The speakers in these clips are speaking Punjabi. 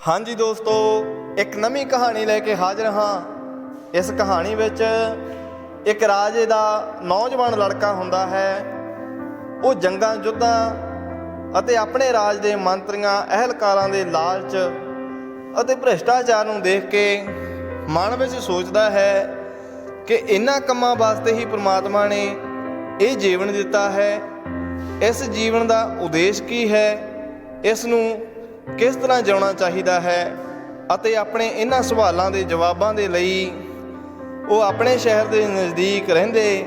ਹਾਂਜੀ ਦੋਸਤੋ, ਇੱਕ ਨਵੀਂ ਕਹਾਣੀ ਲੈ ਕੇ ਹਾਜ਼ਰ ਹਾਂ। ਇਸ ਕਹਾਣੀ ਵਿੱਚ ਇੱਕ ਰਾਜੇ ਦਾ ਨੌਜਵਾਨ ਲੜਕਾ ਹੁੰਦਾ ਹੈ। ਉਹ ਜੰਗਾਂ ਯੁੱਧਾਂ ਅਤੇ ਆਪਣੇ ਰਾਜ ਦੇ ਮੰਤਰੀਆਂ, ਅਹਿਲਕਾਰਾਂ ਦੇ ਲਾਲਚ ਅਤੇ ਭ੍ਰਿਸ਼ਟਾਚਾਰ ਨੂੰ ਦੇਖ ਕੇ ਮਨ ਵਿੱਚ ਸੋਚਦਾ ਹੈ ਕਿ ਇਨ੍ਹਾਂ ਕੰਮਾਂ ਵਾਸਤੇ ਹੀ ਪ੍ਰਮਾਤਮਾ ਨੇ ਇਹ ਜੀਵਨ ਦਿੱਤਾ ਹੈ। ਇਸ ਜੀਵਨ ਦਾ ਉਦੇਸ਼ ਕੀ ਹੈ? ਇਸ ਨੂੰ ਕਿਸ ਤਰ੍ਹਾਂ ਜਿਉਣਾ ਚਾਹੀਦਾ ਹੈ ਅਤੇ ਆਪਣੇ ਇਹਨਾਂ ਸਵਾਲਾਂ ਦੇ ਜਵਾਬਾਂ ਦੇ ਲਈ ਉਹ ਆਪਣੇ ਸ਼ਹਿਰ ਦੇ ਨਜ਼ਦੀਕ ਰਹਿੰਦੇ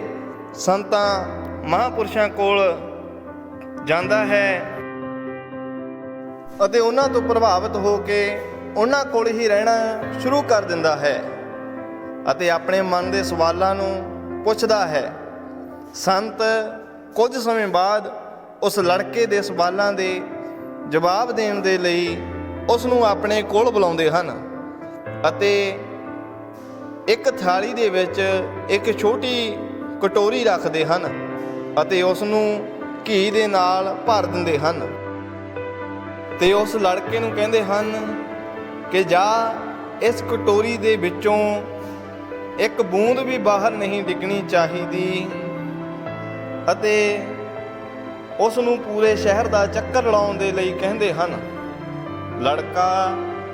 ਸੰਤਾਂ ਮਹਾਪੁਰਸ਼ਾਂ ਕੋਲ ਜਾਂਦਾ ਹੈ ਅਤੇ ਉਹਨਾਂ ਤੋਂ ਪ੍ਰਭਾਵਿਤ ਹੋ ਕੇ ਉਹਨਾਂ ਕੋਲ ਹੀ ਰਹਿਣਾ ਸ਼ੁਰੂ ਕਰ ਦਿੰਦਾ ਹੈ ਅਤੇ ਆਪਣੇ ਮਨ ਦੇ ਸਵਾਲਾਂ ਨੂੰ ਪੁੱਛਦਾ ਹੈ। ਸੰਤ ਕੁਝ ਸਮੇਂ ਬਾਅਦ ਉਸ ਲੜਕੇ ਦੇ ਸਵਾਲਾਂ ਦੇ ਜਵਾਬ ਦੇਣ ਦੇ ਲਈ ਉਸ ਨੂੰ ਆਪਣੇ ਕੋਲ ਬੁਲਾਉਂਦੇ ਹਨ ਅਤੇ ਇੱਕ ਥਾਲੀ ਦੇ ਵਿੱਚ ਇੱਕ ਛੋਟੀ ਕਟੋਰੀ ਰੱਖਦੇ ਹਨ ਅਤੇ ਉਸ ਨੂੰ ਘੀ ਦੇ ਨਾਲ ਭਰ ਦਿੰਦੇ ਹਨ। ਤੇ ਉਸ ਲੜਕੇ ਨੂੰ ਕਹਿੰਦੇ ਹਨ ਕਿ ਜਾ, ਇਸ ਕਟੋਰੀ ਦੇ ਵਿੱਚੋਂ ਇੱਕ ਬੂੰਦ ਵੀ ਬਾਹਰ ਨਹੀਂ ਡਿੱਗਣੀ ਚਾਹੀਦੀ ਅਤੇ ਉਸ ਨੂੰ ਪੂਰੇ ਸ਼ਹਿਰ ਦਾ ਚੱਕਰ ਲਾਉਣ ਦੇ ਲਈ ਕਹਿੰਦੇ ਹਨ। ਲੜਕਾ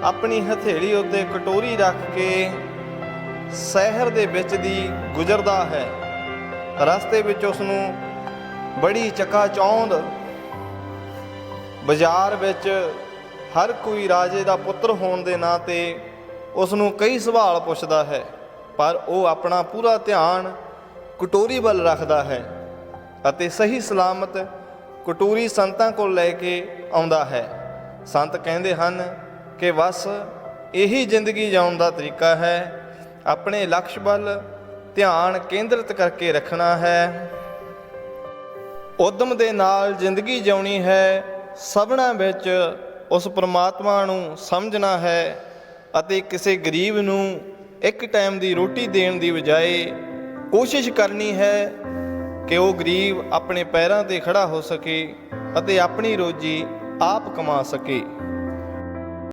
ਆਪਣੀ ਹਥੇਲੀ ਉੱਤੇ ਕਟੋਰੀ ਰੱਖ ਕੇ ਸ਼ਹਿਰ ਦੇ ਵਿੱਚ ਦੀ ਗੁਜ਼ਰਦਾ ਹੈ। ਰਸਤੇ ਵਿੱਚ ਉਸ ਨੂੰ ਬੜੀ ਚੱਕਾ ਚੌਂਦ ਬਾਜ਼ਾਰ ਵਿੱਚ ਹਰ ਕੋਈ ਰਾਜੇ ਦਾ ਪੁੱਤਰ ਹੋਣ ਦੇ ਨਾਂ ਤੇ ਉਸ ਨੂੰ ਕਈ ਸਵਾਲ ਪੁੱਛਦਾ ਹੈ, ਪਰ ਉਹ ਆਪਣਾ ਪੂਰਾ ਧਿਆਨ ਕਟੋਰੀ ਵੱਲ ਰੱਖਦਾ ਹੈ ਅਤੇ ਸਹੀ ਸਲਾਮਤ ਕਟੂਰੀ ਸੰਤਾਂ ਕੋਲ ਲੈ ਕੇ ਆਉਂਦਾ ਹੈ। ਸੰਤ ਕਹਿੰਦੇ ਹਨ ਕਿ ਬਸ ਇਹੀ ਜ਼ਿੰਦਗੀ ਜਿਉਣ ਦਾ ਤਰੀਕਾ ਹੈ। ਆਪਣੇ ਲਕਸ਼ ਵੱਲ ਧਿਆਨ ਕੇਂਦਰਿਤ ਕਰਕੇ ਰੱਖਣਾ ਹੈ। ਉਦਮ ਦੇ ਨਾਲ ਜ਼ਿੰਦਗੀ ਜਿਉਣੀ ਹੈ। ਸਭਨਾ ਵਿੱਚ ਉਸ ਪ੍ਰਮਾਤਮਾ ਨੂੰ ਸਮਝਣਾ ਹੈ ਅਤੇ ਕਿਸੇ ਗਰੀਬ ਨੂੰ ਇੱਕ ਟਾਈਮ ਦੀ ਰੋਟੀ ਦੇਣ ਦੀ ਬਜਾਏ ਕੋਸ਼ਿਸ਼ ਕਰਨੀ ਹੈ ਕਿ ਉਹ ਗਰੀਬ ਆਪਣੇ ਪੈਰਾਂ ਤੇ ਖੜਾ ਹੋ ਸਕੇ ਅਤੇ ਆਪਣੀ ਰੋਜੀ ਆਪ ਕਮਾ ਸਕੇ।